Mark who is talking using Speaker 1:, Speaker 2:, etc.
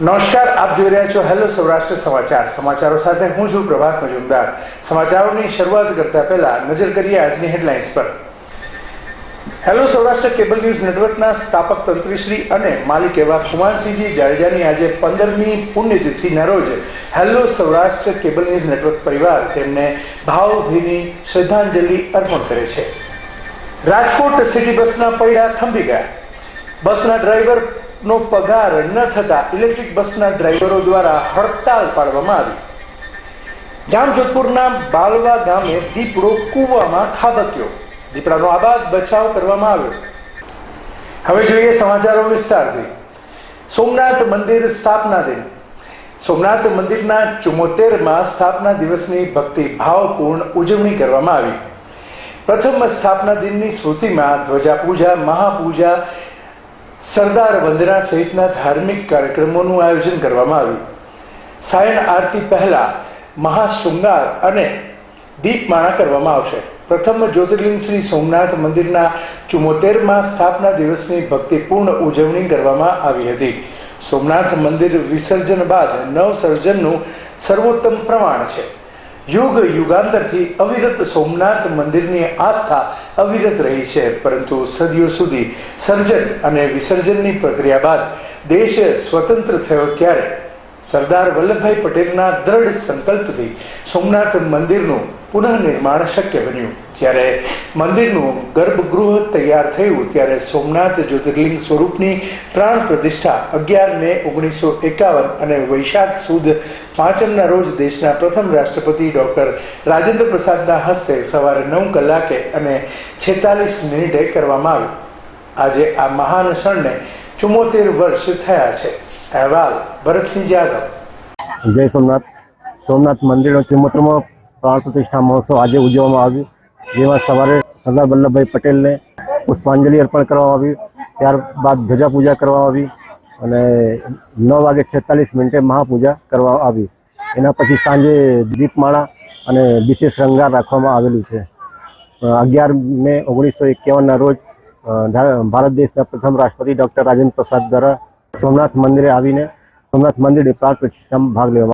Speaker 1: નમસ્કાર, આપ જોઈ રહ્યા છો હેલો સૌરાષ્ટ્ર સમાચાર. સમાચારો સાથે હું છું પ્રભાત મજુમદાર. સમાચારોની શરૂઆત કરતા પહેલા નજર કરીએ આજની હેડલાઇન્સ પર. હેલો સૌરાષ્ટ્ર કેબલ ન્યૂઝ નેટવર્કના સ્થાપક તંત્રીશ્રી અને માલિક એવા કુમારસિંહજી જાડેજાની આજે પંદરમી પુણ્યતિથિના રોજ hello Saurashtra cable news network પરિવાર તેમને ભાવભીની શ્રદ્ધાંજલિ અર્પણ કરે છે. રાજકોટ સિટી બસના પૈડા થંભી ગયા. બસના ડ્રાઈવરનો પગાર ન થતા ઇલેક્ટ્રિક બસના ડ્રાઈવરો દ્વારા હડતાલ પાડવામાં આવી. જામજોધપુરના બાલવા ગામે દીપડો કૂવામાં ખાબક્યો. દીપડાનો આબાદ બચાવ કરવામાં આવ્યો. હવે જોઈએ સમાચારો વિસ્તારથી. સોમનાથ મંદિર સ્થાપના દિન. સોમનાથ મંદિરના ચુમ્મોતેરમાં સ્થાપના દિવસની ભક્તિ ભાવપૂર્ણ ઉજવણી કરવામાં આવી. પ્રથમ સ્થાપના દિનની સ્મૃતિમાં ધ્વજા પૂજા મહાપૂજા સરદાર વંદના સહિતના ધાર્મિક કાર્યક્રમોનું આયોજન કરવામાં આવ્યું. સાયણ આરતી પહેલા મહાશૃંગાર અને દીપમાળા કરવામાં આવશે. પ્રથમ જ્યોતિર્લિંગ શ્રી સોમનાથ મંદિરના ચુમ્મોતેરમાં સ્થાપના દિવસની ભક્તિપૂર્ણ ઉજવણી કરવામાં આવી હતી. સોમનાથ મંદિર વિસર્જન બાદ નવસર્જનનું સર્વોત્તમ પ્રમાણ છે. યુગ યુગાંતરથી અવિરત સોમનાથ મંદિરની આસ્થા અવિરત રહી છે. પરંતુ સદીઓ સુધી સર્જન અને વિસર્જનની પ્રક્રિયા બાદ દેશ સ્વતંત્ર થયો ત્યારે સરદાર વલ્લભભાઈ પટેલના દ્રઢ સંકલ્પથી સોમનાથ મંદિરનું પુનઃનિર્માણ શક્ય બન્યું. જ્યારે મંદિરનું ગર્ભગૃહ તૈયાર થયું, ત્યારે સોમનાથ જ્યોતિર્લિંગ સ્વરૂપની પ્રાણ પ્રતિષ્ઠા અગિયાર મે ઓગણીસો એકાવન અને વૈશાખ સુદ પાંચમના રોજ દેશના પ્રથમ રાષ્ટ્રપતિ ડૉક્ટર રાજેન્દ્ર પ્રસાદના હસ્તે સવારે નવ કલાકે અને છેતાલીસ મિનિટે કરવામાં આવ્યું. આજે આ મહાન ક્ષણને ચુમ્મોતેર વર્ષ થયા છે. અહેવાલ, ભરતસિંહ જાદવ.
Speaker 2: જય સોમનાથ. સોમનાથ મંદિરનો ચુમ્મોતેરમો પ્રાણ પ્રતિષ્ઠા મહોત્સવ આજે ઉજવવામાં આવ્યો. જેમાં સવારે સરદાર વલ્લભભાઈ પટેલને પુષ્પાંજલિ અર્પણ કરવામાં આવ્યું ત્યારબાદ ધ્વજા પૂજા કરવામાં આવી અને નવ વાગે છેતાલીસ મિનિટે મહાપૂજા કરવામાં આવી. એના પછી સાંજે દીપમાળા અને વિશેષ રંગાર રાખવામાં આવેલું છે. અગિયાર મે ઓગણીસો એકાવનના રોજ ભારત દેશના પ્રથમ રાષ્ટ્રપતિ ડૉક્ટર રાજેન્દ્ર પ્રસાદ દ્વારા સોમનાથ મંદિરે આવીને સોમનાથ મંદિરે પ્રાણ પ્રતિષ્ઠામાં ભાગ લેવામાં